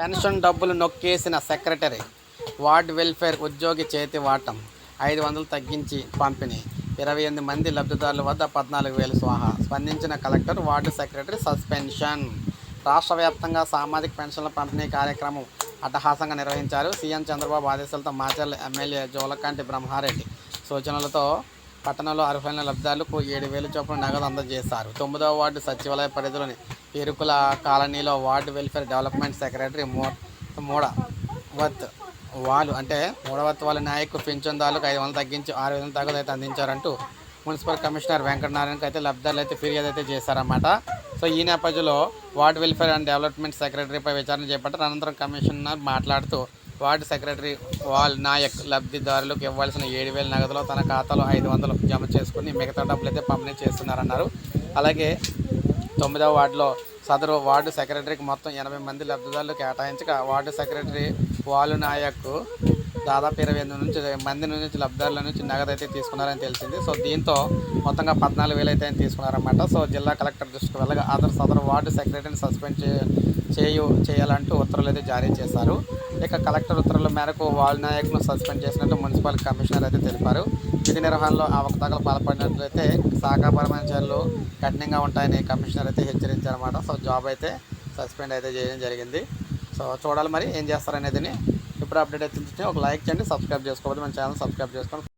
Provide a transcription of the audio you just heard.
Pension డబ్బులు నొక్కేసిన secretary ward welfare ఉద్యోగి చేతి వాటం ఐదు వందలు తగ్గించి పంపిణీ. ఇరవై ఎనిమిది మంది లబ్ధిదారుల వద్ద పద్నాలుగు వేలు స్వాహా. స్పందించిన కలెక్టర్ వార్డు సెక్రటరీ సస్పెన్షన్. రాష్ట్ర వ్యాప్తంగా సామాజిక పెన్షన్ల పంపిణీ కార్యక్రమం అట్టహాసంగా నిర్వహించారు. సీఎం చంద్రబాబు ఆదేశాలతో మాచర్ల ఎమ్మెల్యే జోలకంటి బ్రహ్మారెడ్డి. సూచనలతో పట్టణంలో అర్హులైన లబ్ధాలకు ఏడు వేల చొప్పున నగదు అందజేశారు. తొమ్మిదవ వార్డు సచివాలయ పరిధిలోని పేరుకుల కాలనీలో వార్డు వెల్ఫేర్ డెవలప్మెంట్ సెక్రటరీ మో మూడ వత్ వాళ్ళు అంటే మూడవత్ వాళ్ళ నాయకు పింఛందాలకు ఐదు వందలు తగ్గించి ఆరు వేల తగ్గదు అయితే అందించారంటూ మున్సిపల్ కమిషనర్ వెంకటనారాయణకి అయితే లబ్ధాలు అయితే ఫిర్యాదు అయితే చేశారన్నమాట. సో ఈ నేపథ్యంలో వార్డు వెల్ఫేర్ అండ్ డెవలప్మెంట్ సెక్రటరీపై విచారణ చేపట్టారు అనంతరం కమిషనర్ మాట్లాడుతూ వార్డు సెక్రటరీ వాల్ నాయక్ లబ్ధిదారులకు ఇవ్వాల్సిన ఏడు వేల నగదులో తన ఖాతాలో ఐదు వందలు జమ చేసుకుని మిగతా డబ్బులు అయితే పంపిణీ చేస్తున్నారన్నారు. అలాగే తొమ్మిదవ వార్డులో సదరు వార్డు సెక్రటరీకి మొత్తం ఎనభై మంది లబ్ధిదారులు కేటాయించగా వార్డు సెక్రటరీ వాలు నాయక్ దాదాపు ఇరవై ఎనిమిది నుంచి మంది నుంచి లబ్ధిదారుల నుంచి నగదు అయితే తీసుకున్నారని తెలిసింది. సో దీంతో మొత్తంగా పద్నాలుగు వేలు అయితే తీసుకున్నారన్నమాట. సో జిల్లా కలెక్టర్ దృష్టికి వెళ్ళగా అదర్ సదరు వార్డు సెక్రటరీని సస్పెండ్ చే చేయు చేయాలంటూ ఉత్తర్వులు అయితే జారీ చేశారు. ఇక కలెక్టర్ ఉత్తర్వుల మేరకు వాల్ నాయక్ను సస్పెండ్ చేసినట్టు మున్సిపల్ కమిషనర్ అయితే తెలిపారు. విధి నిర్వహణలో అవకతవకలు పాల్పడినట్లయితే శాఖాపరమైన చర్యలు కఠినంగా ఉంటాయని కమిషనర్ అయితే హెచ్చరించారన్నమాట. సో జాబ్ అయితే సస్పెండ్ అయితే చేయడం జరిగింది. సో చూడాలి మరి ఏం చేస్తారనేది ఇప్పుడు అప్డేట్ అయితే ఒక లైక్ చేయండి సబ్స్క్రైబ్ చేసుకోవాలి మన ఛానల్ సబ్స్క్రైబ్ చేసుకోండి